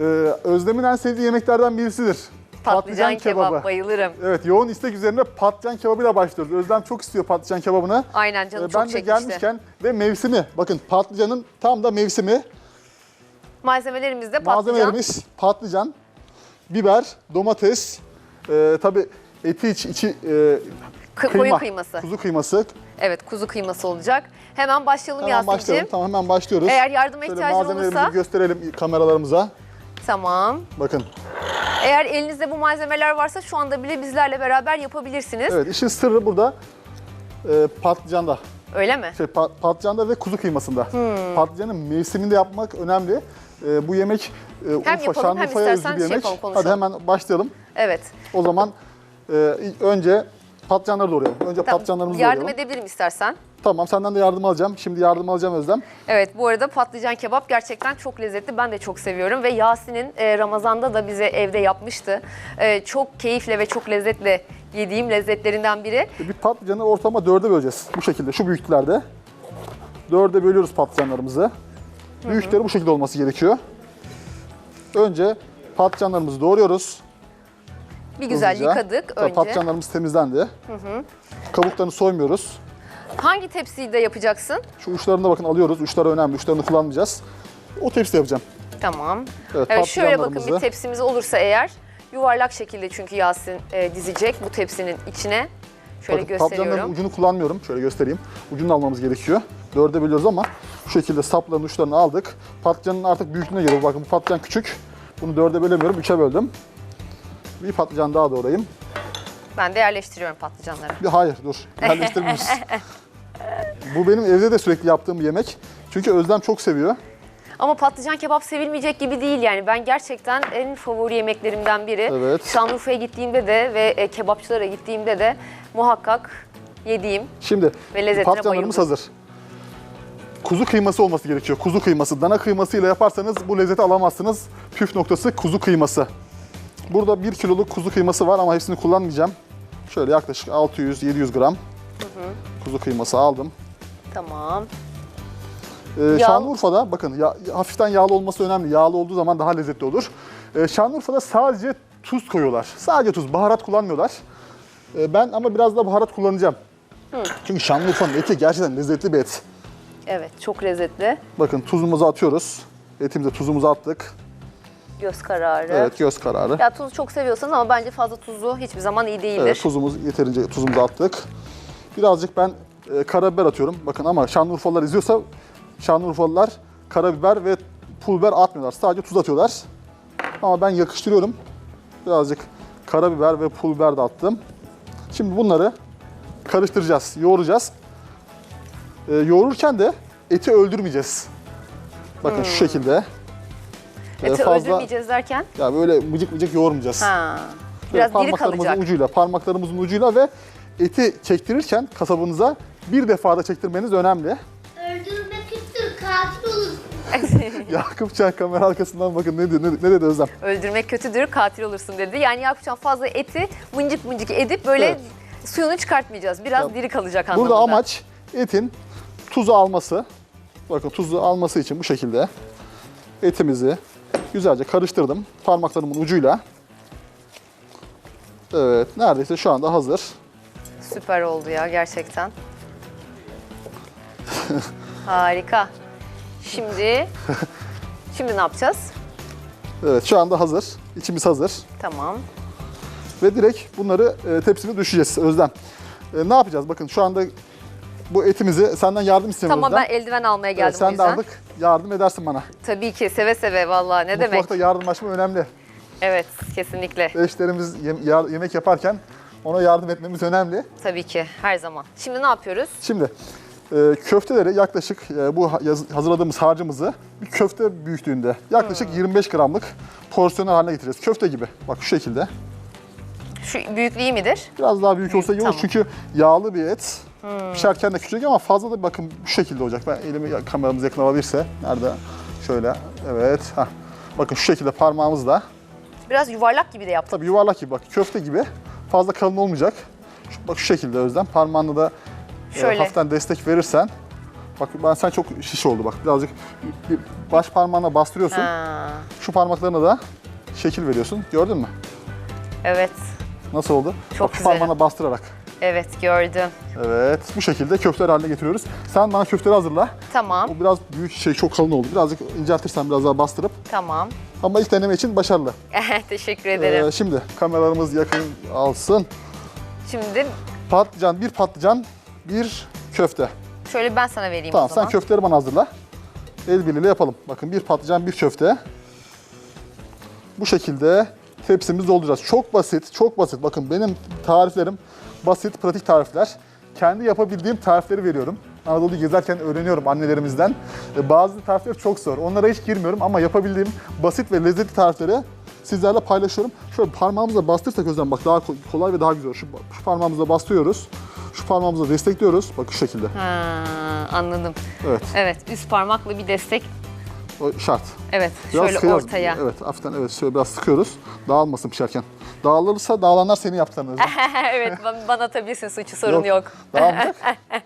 Ee, Özlem'in en sevdiği yemeklerden birisidir. Patlıcan, kebap bayılırım. Evet yoğun istek üzerine patlıcan kebabıyla başlıyoruz. Özlem çok istiyor patlıcan kebabını. Aynen canım Ee, çok ben de çekmişti. gelmişken ve mevsimi. Bakın patlıcanın tam da mevsimi. Malzemelerimizde patlıcan. Malzemelerimiz patlıcan, biber, domates, e, tabii eti iç, içi e, Kı- kıyma, koyun kıyması. kuzu kıyması. Evet kuzu kıyması olacak. Hemen başlayalım Hemen başlayalım. Tamam hemen başlıyoruz. Eğer yardıma ihtiyacın malzemelerimizi olursa gösterelim kameralarımıza. Tamam. Bakın. Eğer elinizde bu malzemeler varsa şu anda bile bizlerle beraber yapabilirsiniz. Evet işin sırrı burada e, patlıcanda. Öyle mi? Şey, pa- patlıcanda ve kuzu kıymasında. Hmm. Patlıcanın mevsiminde yapmak önemli. E, bu yemek e, Urfa, yapalım, hem Şanlıurfa'ya özgü istersen bir şey yemek. yapalım, Hadi konuşalım. hemen başlayalım. Evet. O zaman e, önce patlıcanları doğrayalım. Önce Tamam. patlıcanlarımızı Yardım doğrayalım. edebilirim istersen. Tamam senden de yardım alacağım. Şimdi yardım alacağım Özlem. Evet bu arada patlıcan kebap gerçekten çok lezzetli. Ben de çok seviyorum ve Yasin'in e, Ramazan'da da bize evde yapmıştı. E, çok keyifle ve çok lezzetle yediğim lezzetlerinden biri. Bir patlıcanı ortalama dörde böleceğiz. Bu şekilde, şu büyüklüklerde. Dörde bölüyoruz patlıcanlarımızı. Büyükleri bu şekilde olması gerekiyor. Önce patlıcanlarımızı doğruyoruz. Bir güzel hızlıca. yıkadık Tabii önce. Patlıcanlarımız temizlendi. Kabuklarını soymuyoruz. Hangi tepsiyi yapacaksın? Şu uçlarını da bakın alıyoruz. Uçları önemli. Uçlarını kullanmayacağız. O tepside yapacağım. Tamam. Evet, Evet şöyle bakın bir tepsimiz olursa eğer yuvarlak şekilde çünkü Yasin e, dizecek bu tepsinin içine. Şöyle Bakın, gösteriyorum. ucunu kullanmıyorum. Şöyle göstereyim. Ucunu almamız gerekiyor. Dörde bölüyoruz ama şu şekilde sapların uçlarını aldık. Patlıcanın artık büyüklüğüne göre bakın bu patlıcan küçük. Bunu dörde bölemiyorum. Üçe böldüm. Bir patlıcan daha doğrayayım. Ben de yerleştiriyorum patlıcanları. Bir hayır dur. Yerleştirmiyoruz. bu benim evde de sürekli yaptığım bir yemek. Çünkü Özlem çok seviyor. Ama patlıcan kebap sevilmeyecek gibi değil yani. Ben gerçekten en favori yemeklerimden biri. Evet. Şanlıurfa'ya gittiğimde de ve e, kebapçılara gittiğimde de muhakkak yediğim. Şimdi Ve lezzetine patlıcanlarımız bayıldım. hazır. Kuzu kıyması olması gerekiyor. Kuzu kıyması. Dana kıymasıyla yaparsanız bu lezzeti alamazsınız. Püf noktası kuzu kıyması. Burada 1 kiloluk kuzu kıyması var ama hepsini kullanmayacağım. Şöyle yaklaşık 600-700 gram kuzu kıyması aldım. Tamam. Ee, Şanlıurfa'da bakın ya, hafiften yağlı olması önemli. Yağlı olduğu zaman daha lezzetli olur. Ee, Şanlıurfa'da sadece tuz koyuyorlar. Sadece tuz, baharat kullanmıyorlar. Ee, ben ama biraz da baharat kullanacağım. Çünkü Şanlıurfa'nın eti gerçekten lezzetli bir et. Evet çok lezzetli. Bakın tuzumuzu atıyoruz. Etimize tuzumuzu attık. Göz kararı. Evet göz kararı. Ya tuzu çok seviyorsanız ama bence fazla tuzlu hiçbir zaman iyi değildir. Evet tuzumuz yeterince tuzumuzu attık. Birazcık ben e, karabiber atıyorum. Bakın ama Şanlıurfalılar izliyorsa Şanlıurfalılar karabiber ve pul biber atmıyorlar. Sadece tuz atıyorlar. Ama ben yakıştırıyorum. Birazcık karabiber ve pul biber de attım. Şimdi bunları karıştıracağız, yoğuracağız. E, yoğururken de eti öldürmeyeceğiz. Bakın şu şekilde. E, Eti öldürmeyeceğiz derken. Ya böyle mıcık mıcık yoğurmayacağız. Ha. Böyle Biraz diri parmaklarımızın kalacak. ucuyla, parmaklarımızın ucuyla ve eti çektirirken kasabınıza bir defada çektirmeniz önemli. Öldürme küstür katil olur. Yakup Çay kamera arkasından bakın ne, dedi- ne, ne dedi Özlem. Öldürmek kötüdür, katil olursun dedi. Yani yapacağım fazla eti mıncık mıncık edip böyle Evet. suyunu çıkartmayacağız. Biraz Ya, diri kalacak anlamında. Burada amaç etin tuzu alması. Bakın tuzu alması için bu şekilde etimizi güzelce karıştırdım parmaklarımın ucuyla. Evet, neredeyse şu anda hazır. Süper oldu ya gerçekten. Harika. Şimdi şimdi ne yapacağız? Evet, şu anda hazır. İçimiz hazır. Tamam. Ve direkt bunları e, tepsine düşeceğiz Özlem. E, ne yapacağız? Bakın şu anda bu etimizi senden yardım istiyorum Tamam ben eldiven almaya geldim Evet, sen de artık yardım edersin bana. Tabii ki seve seve vallahi ne demek. Mutfakta yardımlaşma önemli. Evet kesinlikle. Eşlerimiz yem- yemek yaparken ona yardım etmemiz önemli. Tabii ki her zaman. Şimdi ne yapıyoruz? Şimdi e, köfteleri yaklaşık e, bu hazırladığımız harcımızı bir köfte büyüklüğünde yaklaşık Hmm. 25 gramlık porsiyonel haline getireceğiz. Köfte gibi. Bak şu şekilde. Şu büyüklüğü midir? Biraz daha büyük olsa iyi olur tamam. çünkü yağlı bir et. Pişerken de küçük ama fazla da bakın bu şekilde olacak. Ben elimi kameramız yakın alabilirse. Nerede? Şöyle. Evet. Hah. Bakın şu şekilde parmağımızla. Biraz yuvarlak gibi de yaptım. Tabii yuvarlak gibi bak köfte gibi. Fazla kalın olmayacak. Şu, bak şu şekilde Özlem. Parmağını da e, Şöyle. hafiften destek verirsen Bak ben sen çok şiş oldu bak. Birazcık bir baş parmağına bastırıyorsun. Ha, Şu parmaklarına da şekil veriyorsun. Gördün mü? evet. Nasıl oldu? Çok bak, güzel. parmağına bastırarak. Evet gördüm. Evet. Bu şekilde köfteler haline getiriyoruz. Sen bana köfteleri hazırla. Tamam. O biraz büyük şey çok kalın oldu. Birazcık inceltirsen biraz daha bastırıp. Tamam. Ama ilk deneme için başarılı. Teşekkür ederim. Ee, şimdi kameralarımız yakın alsın. Şimdi Patlıcan, bir patlıcan, bir köfte. şöyle ben sana vereyim Tamam o zaman. sen köfteleri bana hazırla. El birliğiyle yapalım. Bakın bir patlıcan, bir köfte. Bu şekilde tepsimizi dolduracağız. Çok basit, çok basit. Bakın benim tariflerim basit, pratik tarifler. Kendi yapabildiğim tarifleri veriyorum. Anadolu'yu gezerken öğreniyorum annelerimizden. E, Bazı tarifler çok zor. Onlara hiç girmiyorum ama yapabildiğim basit ve lezzetli tarifleri sizlerle paylaşıyorum. Şöyle parmağımızla bastırsak Özlem bak daha ko- kolay ve daha güzel. Şu, şu parmağımızla bastırıyoruz. Şu parmağımızla destekliyoruz. Bak şu şekilde. Ha, anladım. Evet. Evet üst parmakla bir destek. O şart. Evet Biraz şöyle kıyas- ortaya. Evet hafiften evet şöyle biraz sıkıyoruz. Dağılmasın pişerken. Dağılırsa dağılanlar senin yaptıklarını Özlem. evet ba- bana atabilirsin suçu sorun yok. Dağılmayacak.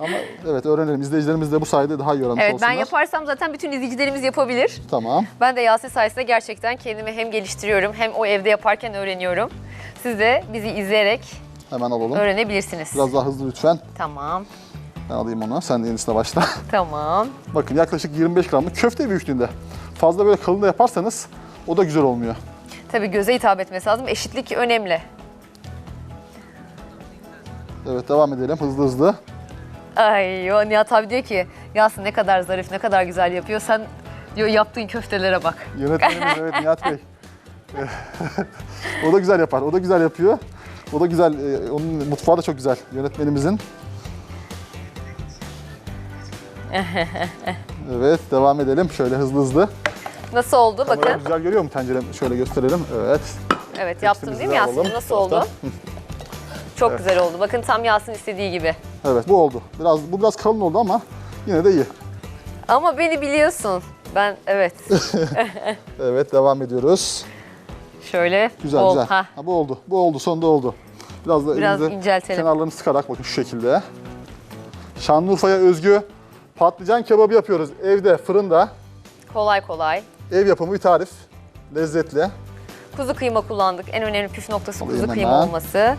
Ama evet öğrenelim. İzleyicilerimiz de bu sayede daha iyi öğrenmiş Evet olsunlar. ben yaparsam zaten bütün izleyicilerimiz yapabilir. Tamam. Ben de Yasin sayesinde gerçekten kendimi hem geliştiriyorum hem o evde yaparken öğreniyorum. Siz de bizi izleyerek Hemen alalım. öğrenebilirsiniz. Biraz daha hızlı lütfen. Tamam, Ben alayım onu. Sen de yenisine başla. tamam. Bakın yaklaşık 25 gramlık köfte büyüklüğünde. Fazla böyle kalın da yaparsanız o da güzel olmuyor. Tabii göze hitap etmesi lazım. Eşitlik önemli. Evet devam edelim hızlı hızlı. Ay o Nihat abi diyor ki Yasin ne kadar zarif, ne kadar güzel yapıyor. Sen diyor yaptığın köftelere bak. Yönetmenimiz evet Nihat Bey. o da güzel yapar. O da güzel yapıyor. O da güzel. e, Onun mutfağı da çok güzel. Yönetmenimizin. evet devam edelim. Şöyle hızlı hızlı. Nasıl oldu Kamera bakın. güzel görüyor mu tencerem? Şöyle gösterelim. Evet. Evet yaptım değil mi Yasin? alalım. Nasıl oldu? Çok güzel oldu. Bakın tam Yasin istediği gibi. Evet bu oldu. Biraz bu biraz kalın oldu ama yine de iyi. Ama beni biliyorsun. Ben evet. Evet devam ediyoruz. Şöyle. Güzel ol. güzel. Ha. Ha, bu oldu. Bu oldu. Sonunda oldu. Biraz da Biraz inceltelim. kenarlarını sıkarak bakın şu şekilde. Şanlıurfa'ya özgü patlıcan kebabı yapıyoruz. Evde, fırında. Kolay kolay. Ev yapımı bir tarif. Lezzetli. Kuzu kıyma kullandık. En önemli püf noktası Alayım kuzu kıyma hemen. olması.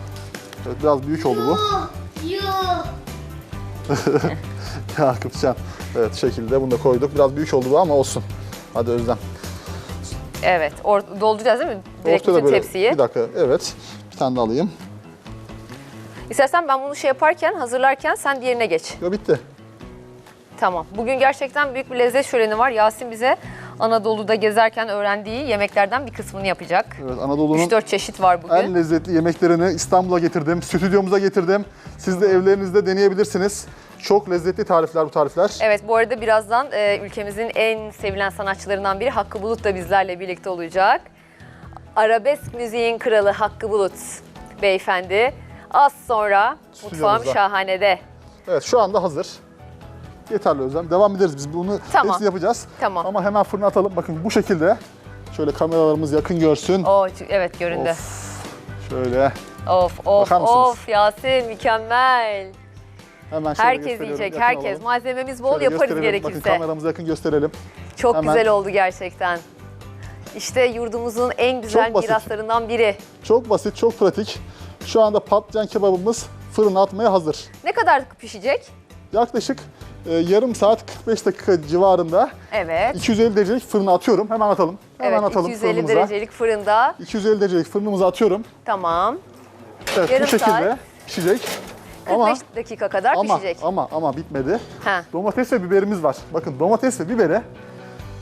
Evet biraz büyük oldu bu. Yok. ya Kıpçan. Evet şekilde bunu da koyduk. Biraz büyük oldu bu ama olsun. Hadi Özlem. Evet. Or- dolduracağız değil mi? Direkt Ortada bütün böyle. tepsiyi. Bir dakika. Evet. Bir tane de alayım. İstersen ben bunu şey yaparken, hazırlarken sen diğerine geç. Ya bitti. Tamam. Bugün gerçekten büyük bir lezzet şöleni var. Yasin bize Anadolu'da gezerken öğrendiği yemeklerden bir kısmını yapacak. Evet Anadolu'nun 3-4 çeşit var bugün. en lezzetli yemeklerini İstanbul'a getirdim. Stüdyomuza getirdim. Siz de evlerinizde deneyebilirsiniz. Çok lezzetli tarifler bu tarifler. Evet bu arada birazdan e, ülkemizin en sevilen sanatçılarından biri Hakkı Bulut da bizlerle birlikte olacak. Arabesk müziğin kralı Hakkı Bulut beyefendi. Az sonra mutfağım şahanede. Evet şu anda hazır. Yeterli Özlem. Devam ederiz biz bunu. Tamam. Hepsini yapacağız. Tamam. Ama hemen fırına atalım. Bakın bu şekilde. Şöyle kameralarımız yakın görsün. Oo, evet göründü. Şöyle. Of of of Yasin mükemmel. Hemen şöyle Herkes yiyecek herkes. alalım. Malzememiz bol Şöyle yaparız gösterelim. Bakın gerekirse. kameramızı yakın gösterelim. Çok Hemen. güzel oldu gerçekten. İşte yurdumuzun en güzel miraslarından biri. Çok basit, çok pratik. Şu anda patlıcan kebabımız fırına atmaya hazır. Ne kadar pişecek? Yaklaşık e, yarım saat 45 dakika civarında Evet. 250 derecelik fırına atıyorum. Hemen atalım. Hemen evet atalım 250 fırınımıza. derecelik fırında. 250 derecelik fırınımıza atıyorum. Tamam. Evet Yarım bu şekilde saat. pişecek. 45 Ama dakika kadar ama pişecek. ama ama bitmedi. Ha. Domates ve biberimiz var. Bakın domates ve biberi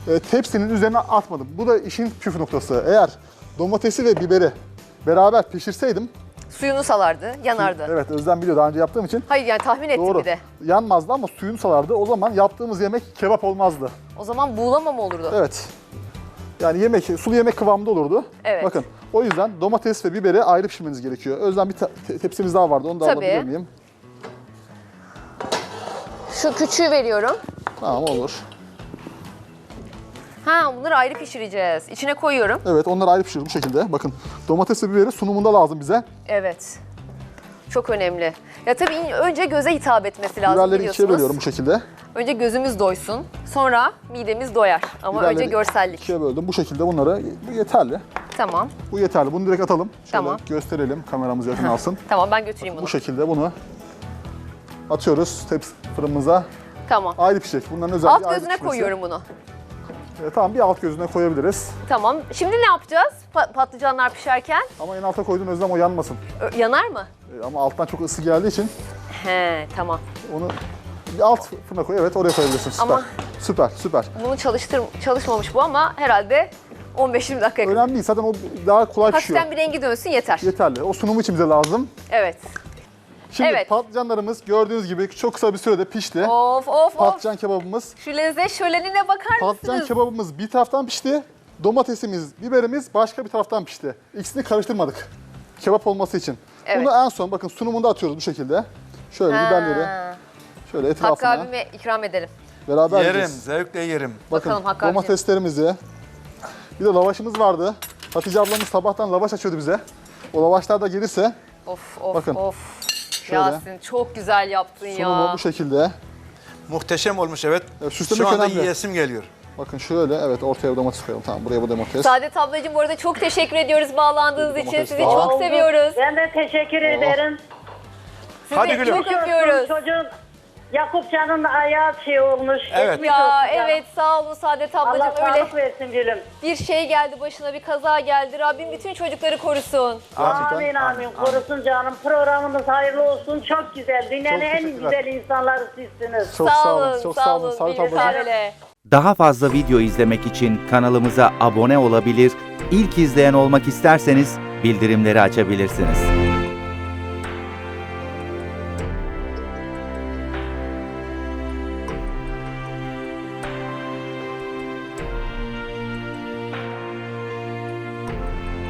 e, tepsinin üzerine atmadım. Bu da işin püf noktası. Eğer domatesi ve biberi beraber pişirseydim, Suyunu salardı, yanardı. evet Özlem biliyor daha önce yaptığım için Hayır yani tahmin ettim doğru. bir de. Yanmazdı ama suyunu salardı. O zaman yaptığımız yemek kebap olmazdı. O zaman buğulamam olurdu. Evet. Yani yemek, sulu yemek kıvamında olurdu. Evet. Bakın o yüzden domates ve biberi ayrı pişirmeniz gerekiyor. Özlem bir te- tepsimiz daha vardı. Onu da Tabii. alabilir miyim? Şu küçüğü veriyorum. Tamam olur. Ha bunları ayrı pişireceğiz. İçine koyuyorum. Evet onları ayrı pişiriyoruz bu şekilde. Bakın domates ve biberi sunumunda lazım bize. Evet. Çok önemli. Ya tabii önce göze hitap etmesi lazım Biberleri biliyorsunuz. ikiye bölüyorum bu şekilde. Önce gözümüz doysun. Sonra midemiz doyar. Ama önce Biberleri görsellik. İkiye böldüm. Bu şekilde bunları bu yeterli. Tamam. Bu yeterli. Bunu direkt atalım. Şöyle Tamam. gösterelim. Kameramız yakın alsın. Tamam ben götüreyim bunu. Bu şekilde bunu atıyoruz tepsi fırınımıza. Tamam. Ayrı pişecek. Bunların özelliği Alt ayrı gözüne pişmesi. koyuyorum bunu. E, tamam bir alt gözüne koyabiliriz. Tamam. Şimdi ne yapacağız pa- patlıcanlar pişerken? Ama en alta koyduğun özlem o yanmasın. Ö- yanar mı? E, ama alttan çok ısı geldiği için He tamam. onu bir alt fırına koy. Evet oraya koyabilirsin. Süper. Ama- Süper, süper. Bunu çalıştır çalışmamış bu ama herhalde 15-20 dakika yakın. Önemli değil. Zaten o daha kolay pişiyor. Hafiften bir rengi dönsün yeter. Yeterli. O sunumu için bize lazım. Evet. Şimdi Evet. patlıcanlarımız gördüğünüz gibi çok kısa bir sürede pişti. Of of of. Patlıcan kebabımız. Şu lezzet şölenine bakar Patlıcan mısınız? kebabımız bir taraftan pişti. Domatesimiz, biberimiz başka bir taraftan pişti. İkisini karıştırmadık. Kebap olması için. Evet. Bunu en son bakın sunumunda atıyoruz bu şekilde. Şöyle Ha. biberleri şöyle Hakkı etrafına abime ikram edelim. beraber Yerim, yiyeceğiz. zevkle yerim. Bakın Bakalım Hakkı abicim. domateslerimizi. Bir de lavaşımız vardı. Hatice ablamız sabahtan lavaş açıyordu bize. O lavaşlar da gelirse Of of Bakın. of. Şöyle. Yasin çok güzel yaptın sunumu ya. bu şekilde. Muhteşem olmuş evet. Evet, süslemek Şu anda önemli. yiyesim geliyor. Bakın şöyle evet ortaya bir domates koyalım. Tamam buraya bu domates. Saadet ablacığım bu arada çok teşekkür ediyoruz bağlandığınız için. Domates Sizi daha. çok Oldu. seviyoruz. Ben de teşekkür ederim. Sizi Hadi gülüm. çok öpüyoruz. Çocuğun Yakupcan'ın ayağı şey olmuş. Evet. Geçmiş Ya canım. evet sağ olun Saadet Allah ablacığım öyle sağlık versin gülüm. bir şey geldi başına bir kaza geldi. Rabbim bütün çocukları korusun. Gerçekten. Amin amin korusun canım. Programınız hayırlı olsun. Çok güzel. Dünyanın en teşekkürler. güzel insanları sizsiniz. Çok sağ sağ olun. Çok sağ sağ olun. Saadet Bilir ablacığım. Daha fazla video izlemek için kanalımıza abone olabilir, ilk izleyen olmak isterseniz bildirimleri açabilirsiniz.